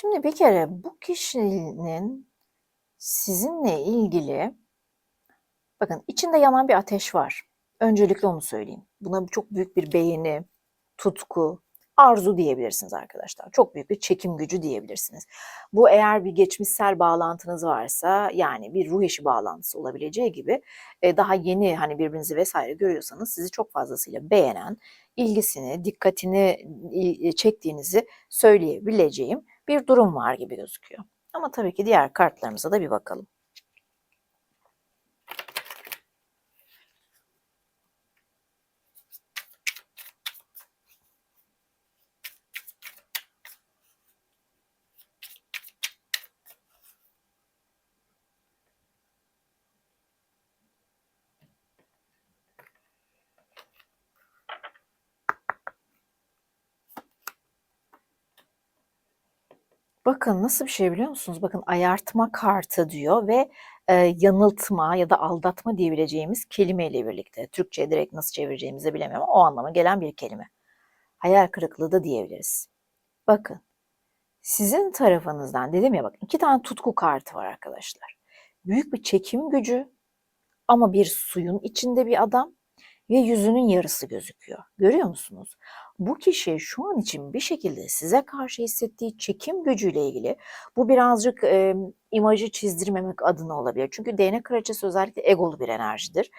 Şimdi bir kere bu kişinin sizinle ilgili bakın içinde yanan bir ateş var. Öncelikle onu söyleyeyim. Buna çok büyük bir beğeni, tutku, arzu diyebilirsiniz arkadaşlar. Çok büyük bir çekim gücü diyebilirsiniz. Bu eğer bir geçmişsel bağlantınız varsa yani bir ruh eşi bağlantısı olabileceği gibi e, daha yeni hani birbirinizi vesaire görüyorsanız sizi çok fazlasıyla beğenen, ilgisini, dikkatini çektiğinizi söyleyebileceğim bir durum var gibi gözüküyor. Ama tabii ki diğer kartlarımıza da bir bakalım. Bakın nasıl bir şey biliyor musunuz? Bakın ayartma kartı diyor ve e, yanıltma ya da aldatma diyebileceğimiz kelimeyle birlikte. Türkçe'ye direkt nasıl çevireceğimizi bilemiyorum ama o anlama gelen bir kelime. Hayal kırıklığı da diyebiliriz. Bakın sizin tarafınızdan dedim ya bak iki tane tutku kartı var arkadaşlar. Büyük bir çekim gücü ama bir suyun içinde bir adam ve yüzünün yarısı gözüküyor. Görüyor musunuz? Bu kişi şu an için bir şekilde size karşı hissettiği çekim gücüyle ilgili bu birazcık e, imajı çizdirmemek adına olabilir. Çünkü değnek kraliçesi özellikle egolu bir enerjidir.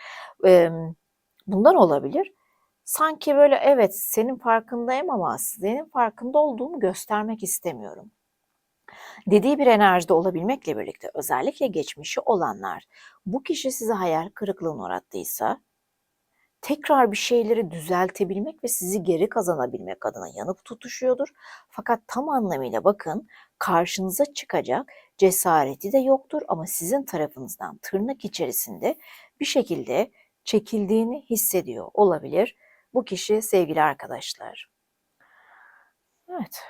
E, bundan olabilir. Sanki böyle evet senin farkındayım ama senin farkında olduğumu göstermek istemiyorum dediği bir enerjide olabilmekle birlikte özellikle geçmişi olanlar bu kişi size hayal kırıklığına uğrattıysa tekrar bir şeyleri düzeltebilmek ve sizi geri kazanabilmek adına yanıp tutuşuyordur. Fakat tam anlamıyla bakın karşınıza çıkacak cesareti de yoktur ama sizin tarafınızdan tırnak içerisinde bir şekilde çekildiğini hissediyor olabilir bu kişi sevgili arkadaşlar. Evet.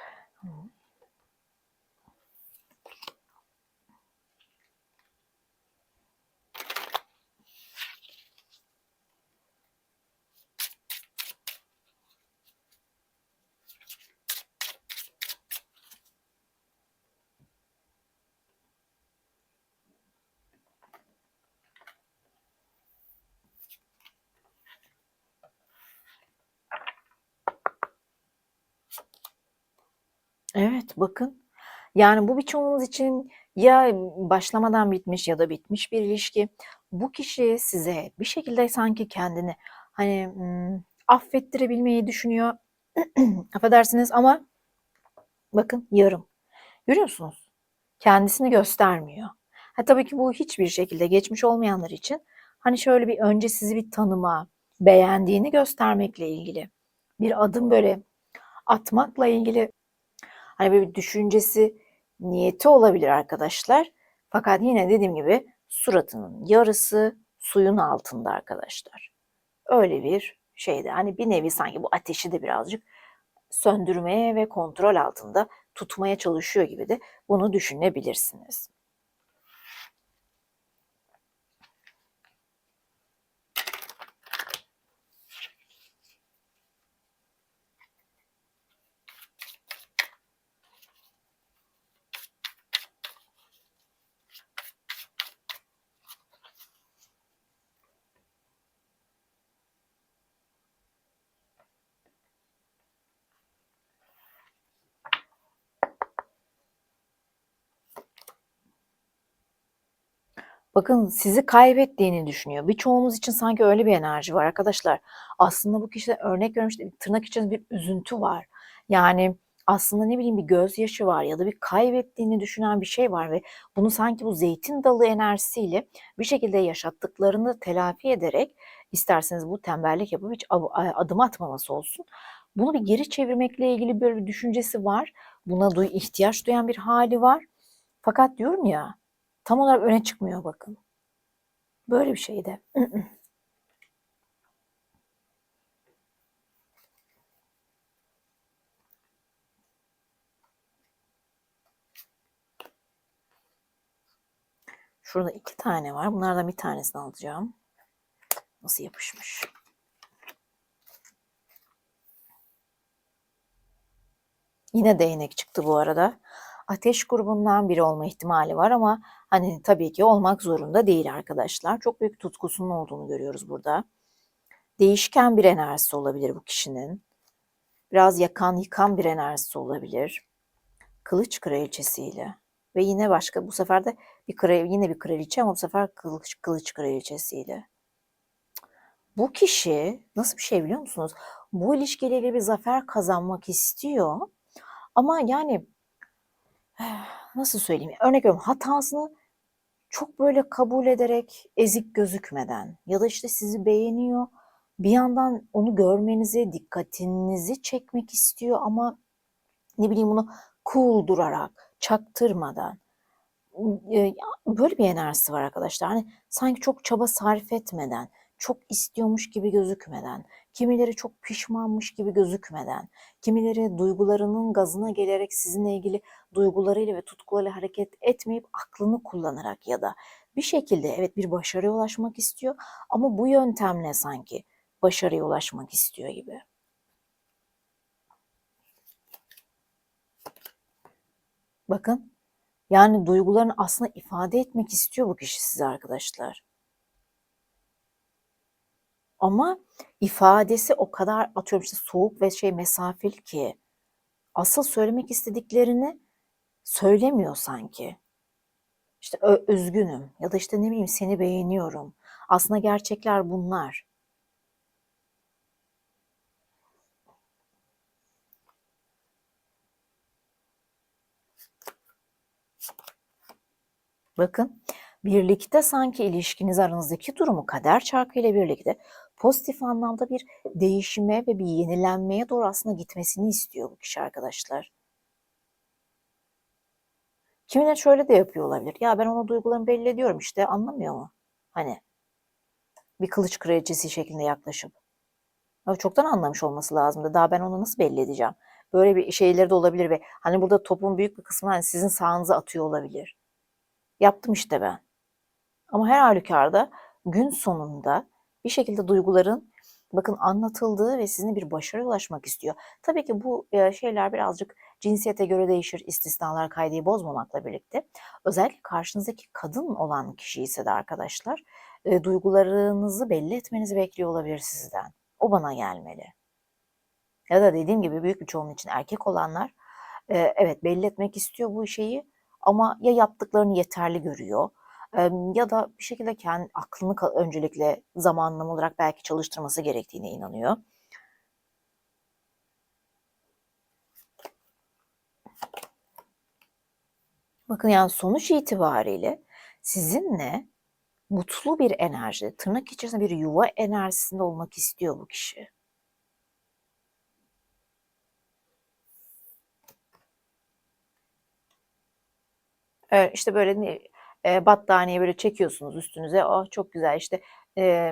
Evet, bakın. Yani bu birçoğunuz için ya başlamadan bitmiş ya da bitmiş bir ilişki. Bu kişi size bir şekilde sanki kendini hani ımm, affettirebilmeyi düşünüyor. Affedersiniz ama bakın yarım. Görüyor musunuz? Kendisini göstermiyor. Ha, tabii ki bu hiçbir şekilde geçmiş olmayanlar için hani şöyle bir önce sizi bir tanıma, beğendiğini göstermekle ilgili bir adım böyle atmakla ilgili Hani böyle bir düşüncesi, niyeti olabilir arkadaşlar. Fakat yine dediğim gibi suratının yarısı suyun altında arkadaşlar. Öyle bir şeyde hani bir nevi sanki bu ateşi de birazcık söndürmeye ve kontrol altında tutmaya çalışıyor gibi de bunu düşünebilirsiniz. Bakın sizi kaybettiğini düşünüyor. Birçoğumuz için sanki öyle bir enerji var arkadaşlar. Aslında bu kişide örnek veriyorum işte tırnak içinde bir üzüntü var. Yani aslında ne bileyim bir gözyaşı var ya da bir kaybettiğini düşünen bir şey var ve bunu sanki bu zeytin dalı enerjisiyle bir şekilde yaşattıklarını telafi ederek isterseniz bu tembellik yapıp hiç adım atmaması olsun. Bunu bir geri çevirmekle ilgili böyle bir düşüncesi var. Buna duy ihtiyaç duyan bir hali var. Fakat diyorum ya tam olarak öne çıkmıyor bakın. Böyle bir şey de. Şurada iki tane var. Bunlardan bir tanesini alacağım. Nasıl yapışmış? Yine değnek çıktı bu arada. Ateş grubundan biri olma ihtimali var ama hani tabii ki olmak zorunda değil arkadaşlar. Çok büyük tutkusunun olduğunu görüyoruz burada. Değişken bir enerjisi olabilir bu kişinin. Biraz yakan, yıkan bir enerjisi olabilir. Kılıç kraliçesiyle. Ve yine başka bu sefer de bir kraliçe, yine bir kraliçe ama bu sefer kılıç, kılıç kraliçesiyle. Bu kişi nasıl bir şey biliyor musunuz? Bu ilişkiyle bir zafer kazanmak istiyor. Ama yani nasıl söyleyeyim? Örnek veriyorum hatasını çok böyle kabul ederek ezik gözükmeden ya da işte sizi beğeniyor. Bir yandan onu görmenizi, dikkatinizi çekmek istiyor ama ne bileyim bunu cool durarak, çaktırmadan. Böyle bir enerjisi var arkadaşlar. Hani sanki çok çaba sarf etmeden, çok istiyormuş gibi gözükmeden, kimileri çok pişmanmış gibi gözükmeden, kimileri duygularının gazına gelerek sizinle ilgili duygularıyla ve tutkularıyla hareket etmeyip aklını kullanarak ya da bir şekilde evet bir başarıya ulaşmak istiyor ama bu yöntemle sanki başarıya ulaşmak istiyor gibi. Bakın yani duygularını aslında ifade etmek istiyor bu kişi size arkadaşlar. Ama ifadesi o kadar atıyorum işte soğuk ve şey mesafeli ki asıl söylemek istediklerini söylemiyor sanki. İşte üzgünüm ya da işte ne bileyim seni beğeniyorum. Aslında gerçekler bunlar. Bakın birlikte sanki ilişkiniz aranızdaki durumu kader çarkı ile birlikte pozitif anlamda bir değişime ve bir yenilenmeye doğru aslında gitmesini istiyor bu kişi arkadaşlar. Kimiler şöyle de yapıyor olabilir. Ya ben ona duygularımı belli ediyorum işte anlamıyor mu? Hani bir kılıç kraliçesi şeklinde yaklaşıp. Ama çoktan anlamış olması lazımdı. Daha ben onu nasıl belli edeceğim? Böyle bir şeyleri de olabilir ve hani burada topun büyük bir kısmı hani sizin sağınıza atıyor olabilir. Yaptım işte ben. Ama her halükarda gün sonunda bir şekilde duyguların bakın anlatıldığı ve sizinle bir başarıya ulaşmak istiyor. Tabii ki bu e, şeyler birazcık cinsiyete göre değişir, istisnalar kaydı bozmamakla birlikte. Özellikle karşınızdaki kadın olan kişi ise de arkadaşlar e, duygularınızı belli etmenizi bekliyor olabilir sizden. O bana gelmeli. Ya da dediğim gibi büyük bir çoğunluğu için erkek olanlar e, evet belli etmek istiyor bu şeyi ama ya yaptıklarını yeterli görüyor ya da bir şekilde kendi aklını öncelikle zamanlama olarak belki çalıştırması gerektiğine inanıyor. Bakın yani sonuç itibariyle sizinle mutlu bir enerji, tırnak içerisinde bir yuva enerjisinde olmak istiyor bu kişi. Evet, işte böyle e, battaniye böyle çekiyorsunuz üstünüze. Oh çok güzel işte e,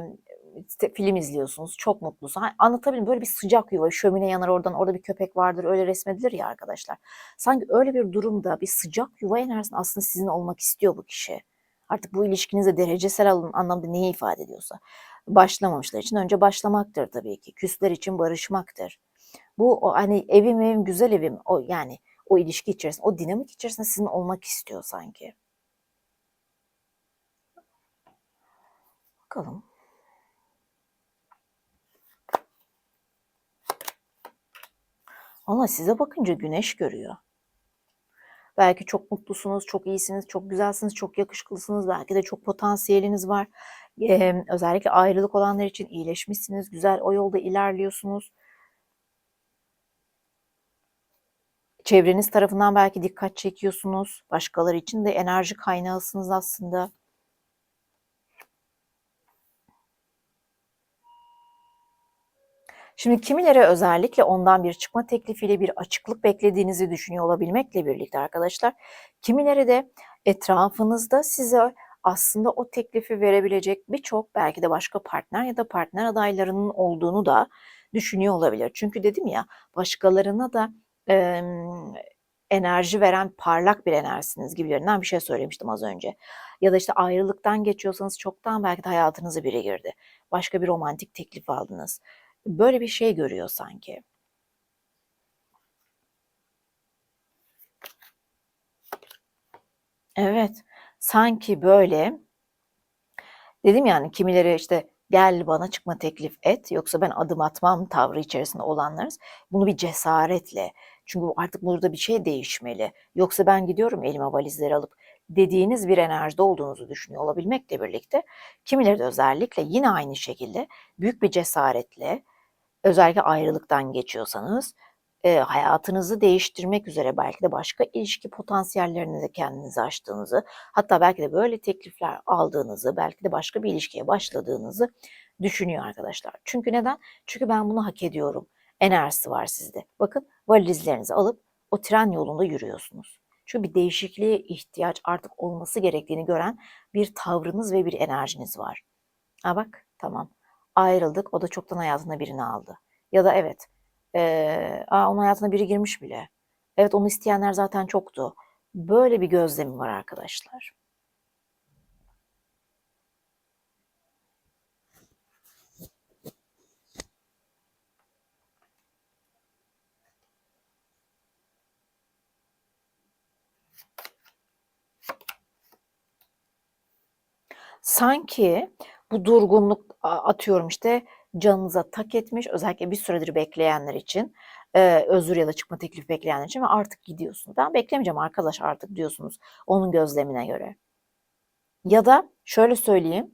film izliyorsunuz. Çok mutlusun. Anlatabilirim böyle bir sıcak yuva. Şömine yanar oradan. Orada bir köpek vardır. Öyle resmedilir ya arkadaşlar. Sanki öyle bir durumda bir sıcak yuva enerjisi aslında sizin olmak istiyor bu kişi. Artık bu ilişkinize derecesel anlamda neyi ifade ediyorsa. Başlamamışlar için önce başlamaktır tabii ki. Küsler için barışmaktır. Bu o, hani evim evim güzel evim o yani o ilişki içerisinde o dinamik içerisinde sizin olmak istiyor sanki. Bakalım. Valla size bakınca güneş görüyor. Belki çok mutlusunuz, çok iyisiniz, çok güzelsiniz, çok yakışıklısınız. Belki de çok potansiyeliniz var. Eee, özellikle ayrılık olanlar için iyileşmişsiniz, güzel o yolda ilerliyorsunuz. Çevreniz tarafından belki dikkat çekiyorsunuz. Başkaları için de enerji kaynağısınız aslında. Şimdi kimileri özellikle ondan bir çıkma teklifiyle bir açıklık beklediğinizi düşünüyor olabilmekle birlikte arkadaşlar, kimileri de etrafınızda size aslında o teklifi verebilecek birçok belki de başka partner ya da partner adaylarının olduğunu da düşünüyor olabilir. Çünkü dedim ya başkalarına da emm, enerji veren parlak bir enerjisiniz gibilerinden bir şey söylemiştim az önce. Ya da işte ayrılıktan geçiyorsanız çoktan belki de hayatınıza biri girdi. Başka bir romantik teklif aldınız. Böyle bir şey görüyor sanki. Evet, sanki böyle dedim yani kimileri işte gel bana çıkma teklif et yoksa ben adım atmam tavrı içerisinde olanlarız. Bunu bir cesaretle çünkü artık burada bir şey değişmeli. Yoksa ben gidiyorum elime valizleri alıp dediğiniz bir enerjide olduğunuzu düşünüyor olabilmekle birlikte kimileri de özellikle yine aynı şekilde büyük bir cesaretle özellikle ayrılıktan geçiyorsanız e, hayatınızı değiştirmek üzere belki de başka ilişki potansiyellerini de kendinize açtığınızı, hatta belki de böyle teklifler aldığınızı, belki de başka bir ilişkiye başladığınızı düşünüyor arkadaşlar. Çünkü neden? Çünkü ben bunu hak ediyorum. Enerjisi var sizde. Bakın valizlerinizi alıp o tren yolunda yürüyorsunuz. Çünkü bir değişikliğe ihtiyaç artık olması gerektiğini gören bir tavrınız ve bir enerjiniz var. Ha bak tamam ayrıldık o da çoktan hayatına birini aldı. Ya da evet ee, aa, onun hayatına biri girmiş bile. Evet onu isteyenler zaten çoktu. Böyle bir gözlemi var arkadaşlar. Sanki bu durgunluk atıyorum işte canınıza tak etmiş özellikle bir süredir bekleyenler için özür ya da çıkma teklifi bekleyenler için ve artık gidiyorsunuz. Ben beklemeyeceğim arkadaş artık diyorsunuz onun gözlemine göre. Ya da şöyle söyleyeyim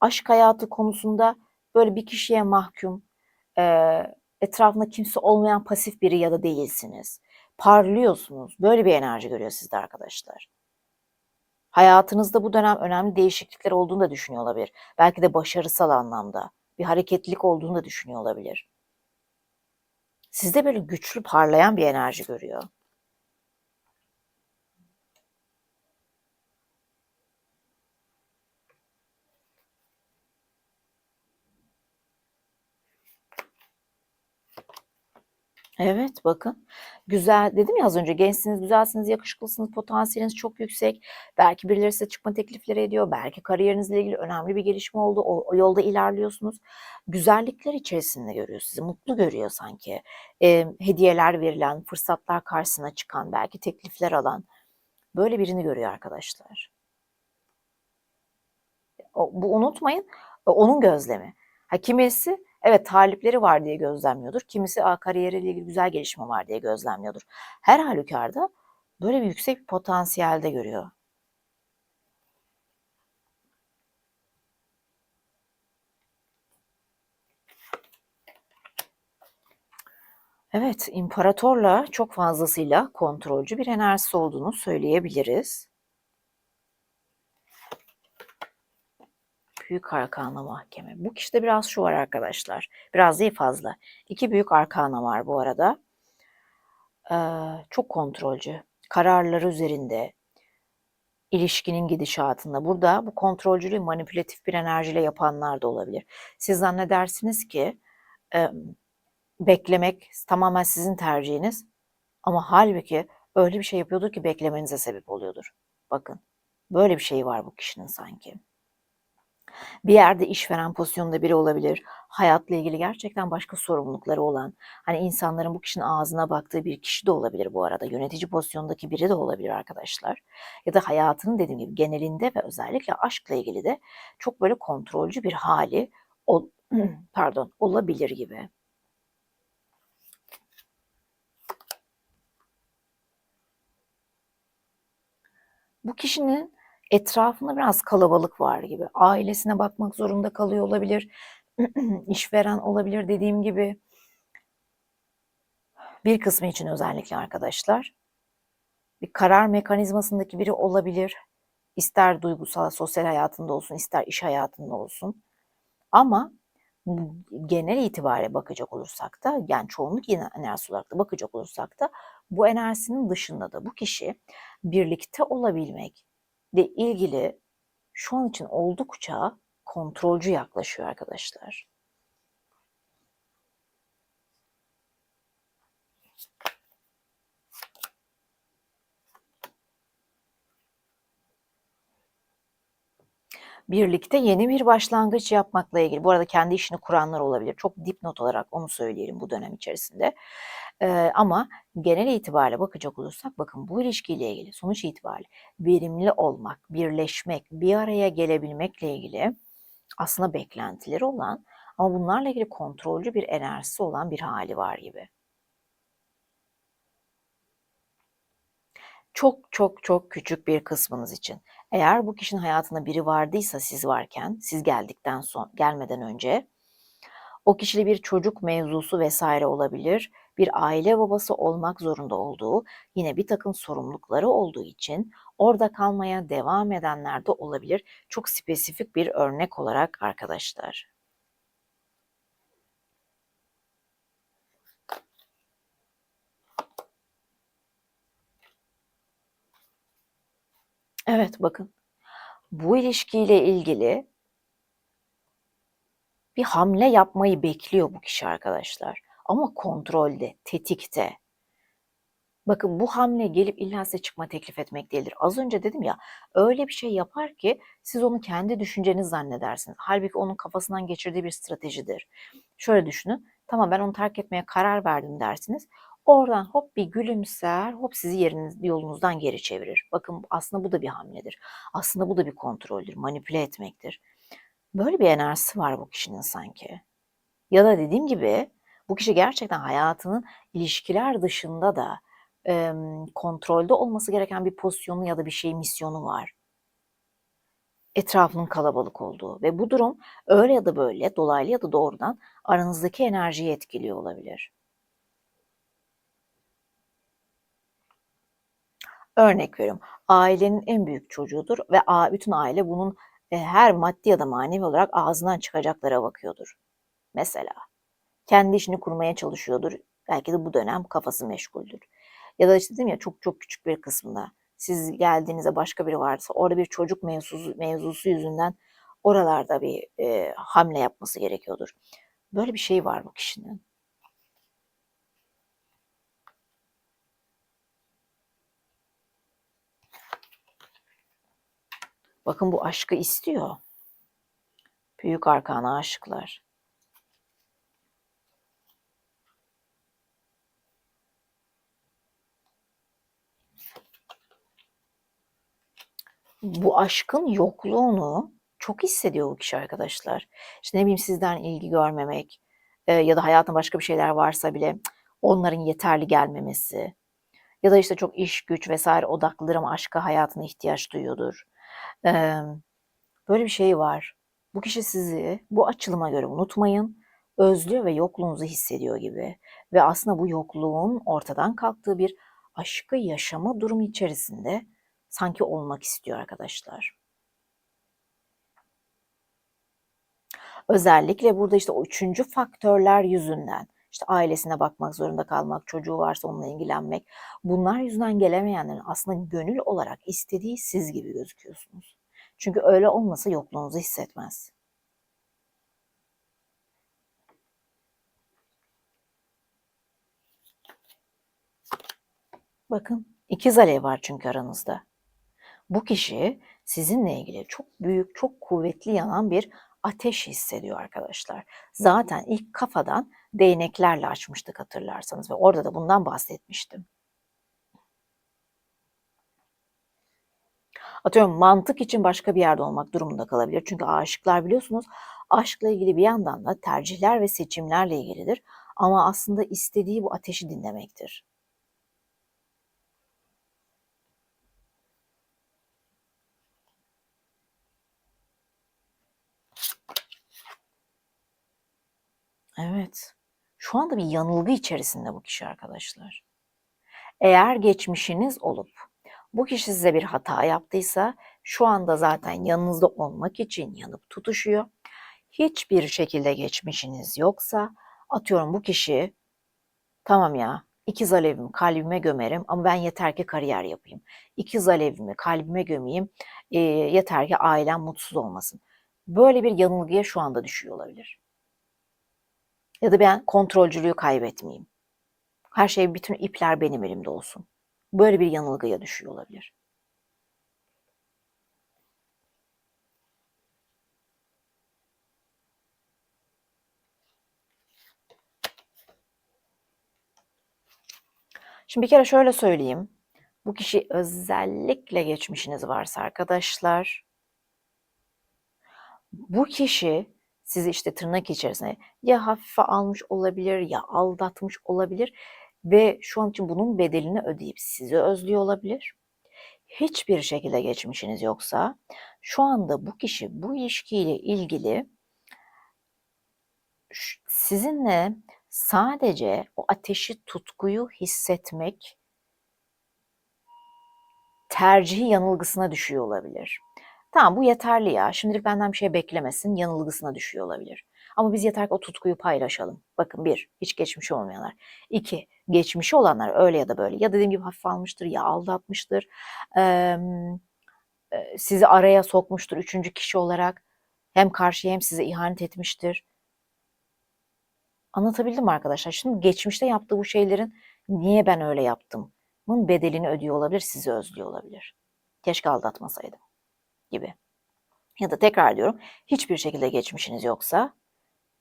aşk hayatı konusunda böyle bir kişiye mahkum etrafında kimse olmayan pasif biri ya da değilsiniz. Parlıyorsunuz. Böyle bir enerji görüyor sizde arkadaşlar. Hayatınızda bu dönem önemli değişiklikler olduğunu da düşünüyor olabilir. Belki de başarısal anlamda bir hareketlilik olduğunu da düşünüyor olabilir. Sizde böyle güçlü parlayan bir enerji görüyor. Evet, bakın. Güzel dedim ya az önce gençsiniz, güzelsiniz, yakışıklısınız, potansiyeliniz çok yüksek. Belki birileri size çıkma teklifleri ediyor. Belki kariyerinizle ilgili önemli bir gelişme oldu. O, o yolda ilerliyorsunuz. Güzellikler içerisinde görüyor sizi. Mutlu görüyor sanki. Ee, hediyeler verilen, fırsatlar karşısına çıkan, belki teklifler alan. Böyle birini görüyor arkadaşlar. O, bu unutmayın. Onun gözlemi. Ha, kimisi Evet talipleri var diye gözlemliyordur. Kimisi a, kariyeriyle ilgili güzel gelişme var diye gözlemliyordur. Her halükarda böyle bir yüksek bir potansiyelde görüyor. Evet, imparatorla çok fazlasıyla kontrolcü bir enerjisi olduğunu söyleyebiliriz. Büyük arkana mahkeme. Bu kişide biraz şu var arkadaşlar. Biraz değil fazla. İki büyük arkana var bu arada. Ee, çok kontrolcü. Kararları üzerinde. ilişkinin gidişatında. Burada bu kontrolcülüğü manipülatif bir enerjiyle yapanlar da olabilir. Siz zannedersiniz ki e, beklemek tamamen sizin tercihiniz. Ama halbuki öyle bir şey yapıyordur ki beklemenize sebep oluyordur. Bakın böyle bir şey var bu kişinin sanki. Bir yerde işveren pozisyonda biri olabilir. Hayatla ilgili gerçekten başka sorumlulukları olan, hani insanların bu kişinin ağzına baktığı bir kişi de olabilir bu arada. Yönetici pozisyondaki biri de olabilir arkadaşlar. Ya da hayatının dediğim gibi genelinde ve özellikle aşkla ilgili de çok böyle kontrolcü bir hali ol, pardon olabilir gibi. Bu kişinin etrafında biraz kalabalık var gibi. Ailesine bakmak zorunda kalıyor olabilir. işveren olabilir dediğim gibi. Bir kısmı için özellikle arkadaşlar. Bir karar mekanizmasındaki biri olabilir. İster duygusal, sosyal hayatında olsun, ister iş hayatında olsun. Ama genel itibariyle bakacak olursak da yani çoğunluk yine enerjisi olarak da bakacak olursak da bu enerjisinin dışında da bu kişi birlikte olabilmekle ilgili şu an için oldukça kontrolcü yaklaşıyor arkadaşlar. birlikte yeni bir başlangıç yapmakla ilgili. Bu arada kendi işini kuranlar olabilir. Çok dipnot olarak onu söyleyelim bu dönem içerisinde. Ee, ama genel itibariyle bakacak olursak bakın bu ilişkiyle ilgili sonuç itibariyle verimli olmak, birleşmek, bir araya gelebilmekle ilgili aslında beklentileri olan ama bunlarla ilgili kontrolcü bir enerjisi olan bir hali var gibi. Çok çok çok küçük bir kısmınız için. Eğer bu kişinin hayatında biri vardıysa siz varken, siz geldikten son gelmeden önce o kişide bir çocuk mevzusu vesaire olabilir. Bir aile babası olmak zorunda olduğu, yine bir takım sorumlulukları olduğu için orada kalmaya devam edenler de olabilir. Çok spesifik bir örnek olarak arkadaşlar. Evet bakın. Bu ilişkiyle ilgili bir hamle yapmayı bekliyor bu kişi arkadaşlar. Ama kontrolde, tetikte. Bakın bu hamle gelip illa size çıkma teklif etmek değildir. Az önce dedim ya öyle bir şey yapar ki siz onu kendi düşünceniz zannedersiniz. Halbuki onun kafasından geçirdiği bir stratejidir. Şöyle düşünün. Tamam ben onu terk etmeye karar verdim dersiniz. Oradan hop bir gülümser, hop sizi yeriniz, yolunuzdan geri çevirir. Bakın aslında bu da bir hamledir. Aslında bu da bir kontroldür, manipüle etmektir. Böyle bir enerjisi var bu kişinin sanki. Ya da dediğim gibi bu kişi gerçekten hayatının ilişkiler dışında da e, kontrolde olması gereken bir pozisyonu ya da bir şey misyonu var. Etrafının kalabalık olduğu ve bu durum öyle ya da böyle dolaylı ya da doğrudan aranızdaki enerjiyi etkiliyor olabilir. Örnek veriyorum. Ailenin en büyük çocuğudur ve bütün aile bunun e, her maddi ya da manevi olarak ağzından çıkacaklara bakıyordur. Mesela kendi işini kurmaya çalışıyordur. Belki de bu dönem kafası meşguldür. Ya da işte dedim ya çok çok küçük bir kısmında siz geldiğinizde başka biri varsa orada bir çocuk mevzusu, mevzusu yüzünden oralarda bir e, hamle yapması gerekiyordur. Böyle bir şey var bu kişinin. Bakın bu aşkı istiyor. Büyük arkana aşıklar. Bu aşkın yokluğunu çok hissediyor bu kişi arkadaşlar. İşte ne bileyim sizden ilgi görmemek e, ya da hayatında başka bir şeyler varsa bile onların yeterli gelmemesi ya da işte çok iş güç vesaire odaklıdır ama aşka hayatına ihtiyaç duyuyordur böyle bir şey var. Bu kişi sizi bu açılıma göre unutmayın, özlüyor ve yokluğunuzu hissediyor gibi. Ve aslında bu yokluğun ortadan kalktığı bir aşkı yaşama durumu içerisinde sanki olmak istiyor arkadaşlar. Özellikle burada işte o üçüncü faktörler yüzünden işte ailesine bakmak zorunda kalmak, çocuğu varsa onunla ilgilenmek. Bunlar yüzünden gelemeyenlerin aslında gönül olarak istediği siz gibi gözüküyorsunuz. Çünkü öyle olmasa yokluğunuzu hissetmez. Bakın ikiz alev var çünkü aranızda. Bu kişi sizinle ilgili çok büyük, çok kuvvetli yanan bir ateş hissediyor arkadaşlar. Zaten ilk kafadan değneklerle açmıştık hatırlarsanız ve orada da bundan bahsetmiştim. Atıyorum mantık için başka bir yerde olmak durumunda kalabilir. Çünkü aşıklar biliyorsunuz aşkla ilgili bir yandan da tercihler ve seçimlerle ilgilidir. Ama aslında istediği bu ateşi dinlemektir. Evet. Şu anda bir yanılgı içerisinde bu kişi arkadaşlar. Eğer geçmişiniz olup bu kişi size bir hata yaptıysa şu anda zaten yanınızda olmak için yanıp tutuşuyor. Hiçbir şekilde geçmişiniz yoksa atıyorum bu kişi tamam ya ikiz alevimi kalbime gömerim ama ben yeter ki kariyer yapayım. İkiz alevimi kalbime gömeyim e, yeter ki ailem mutsuz olmasın. Böyle bir yanılgıya şu anda düşüyor olabilir. Ya da ben kontrolcülüğü kaybetmeyeyim. Her şey, bütün ipler benim elimde olsun. Böyle bir yanılgıya düşüyor olabilir. Şimdi bir kere şöyle söyleyeyim. Bu kişi özellikle geçmişiniz varsa arkadaşlar, bu kişi sizi işte tırnak içerisinde ya hafife almış olabilir ya aldatmış olabilir ve şu an için bunun bedelini ödeyip sizi özlüyor olabilir. Hiçbir şekilde geçmişiniz yoksa şu anda bu kişi bu ilişkiyle ilgili sizinle sadece o ateşi, tutkuyu hissetmek tercihi yanılgısına düşüyor olabilir. Tamam bu yeterli ya. Şimdilik benden bir şey beklemesin. Yanılgısına düşüyor olabilir. Ama biz yeter ki o tutkuyu paylaşalım. Bakın bir, hiç geçmiş olmayanlar. İki, geçmişi olanlar öyle ya da böyle. Ya dediğim gibi hafif almıştır ya aldatmıştır. Ee, sizi araya sokmuştur üçüncü kişi olarak. Hem karşıya hem size ihanet etmiştir. Anlatabildim arkadaşlar? Şimdi geçmişte yaptığı bu şeylerin niye ben öyle yaptım? Bunun bedelini ödüyor olabilir, sizi özlüyor olabilir. Keşke aldatmasaydım gibi. Ya da tekrar diyorum hiçbir şekilde geçmişiniz yoksa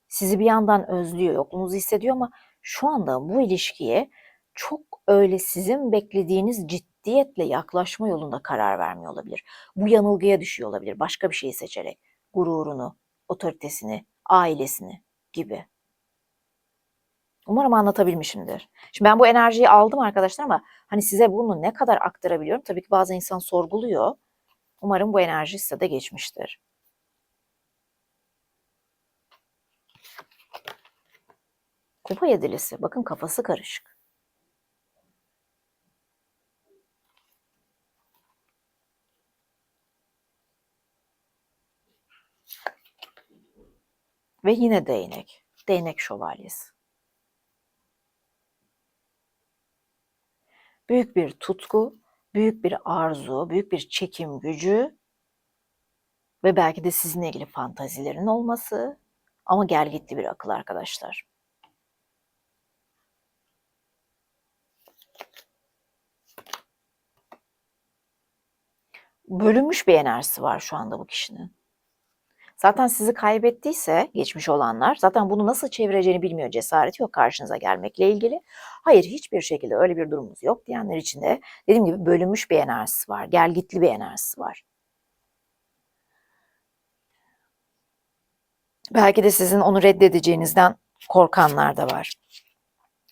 sizi bir yandan özlüyor, yokluğunuzu hissediyor ama şu anda bu ilişkiye çok öyle sizin beklediğiniz ciddiyetle yaklaşma yolunda karar vermiyor olabilir. Bu yanılgıya düşüyor olabilir. Başka bir şeyi seçerek gururunu, otoritesini, ailesini gibi. Umarım anlatabilmişimdir. Şimdi ben bu enerjiyi aldım arkadaşlar ama hani size bunu ne kadar aktarabiliyorum? Tabii ki bazı insan sorguluyor. Umarım bu enerji size de geçmiştir. Kupa yedilisi. Bakın kafası karışık. Ve yine değnek. Değnek şövalyesi. Büyük bir tutku, büyük bir arzu, büyük bir çekim gücü ve belki de sizinle ilgili fantazilerin olması ama gelgitli bir akıl arkadaşlar. Bölünmüş bir enerjisi var şu anda bu kişinin. Zaten sizi kaybettiyse geçmiş olanlar zaten bunu nasıl çevireceğini bilmiyor. Cesareti yok karşınıza gelmekle ilgili. Hayır hiçbir şekilde öyle bir durumumuz yok diyenler için de dediğim gibi bölünmüş bir enerjisi var. Gelgitli bir enerjisi var. Belki de sizin onu reddedeceğinizden korkanlar da var.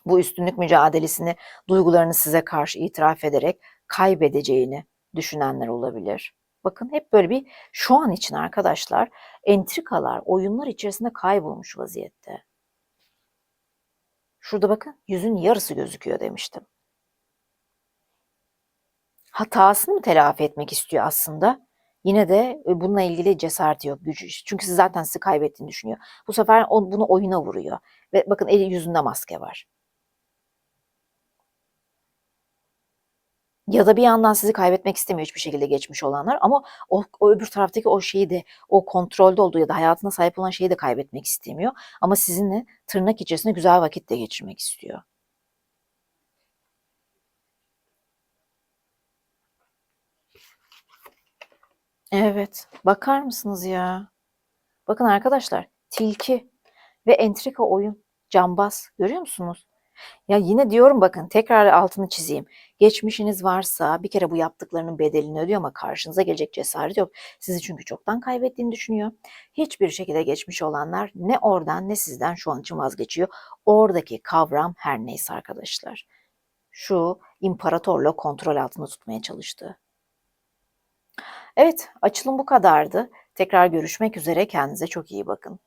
Bu üstünlük mücadelesini duygularını size karşı itiraf ederek kaybedeceğini düşünenler olabilir. Bakın hep böyle bir şu an için arkadaşlar entrikalar, oyunlar içerisinde kaybolmuş vaziyette. Şurada bakın yüzün yarısı gözüküyor demiştim. Hatasını mı telafi etmek istiyor aslında? Yine de e, bununla ilgili cesareti yok, gücü. Çünkü zaten sizi kaybettiğini düşünüyor. Bu sefer bunu oyuna vuruyor. Ve bakın eli yüzünde maske var. Ya da bir yandan sizi kaybetmek istemiyor hiçbir şekilde geçmiş olanlar ama o, o öbür taraftaki o şeyi de o kontrolde olduğu ya da hayatına sahip olan şeyi de kaybetmek istemiyor. Ama sizinle tırnak içerisinde güzel vakit de geçirmek istiyor. Evet, bakar mısınız ya? Bakın arkadaşlar, tilki ve entrika oyun, cambaz görüyor musunuz? Ya yine diyorum bakın tekrar altını çizeyim. Geçmişiniz varsa bir kere bu yaptıklarının bedelini ödüyor ama karşınıza gelecek cesaret yok. Sizi çünkü çoktan kaybettiğini düşünüyor. Hiçbir şekilde geçmiş olanlar ne oradan ne sizden şu an için vazgeçiyor. Oradaki kavram her neyse arkadaşlar. Şu imparatorla kontrol altında tutmaya çalıştı. Evet açılım bu kadardı. Tekrar görüşmek üzere kendinize çok iyi bakın.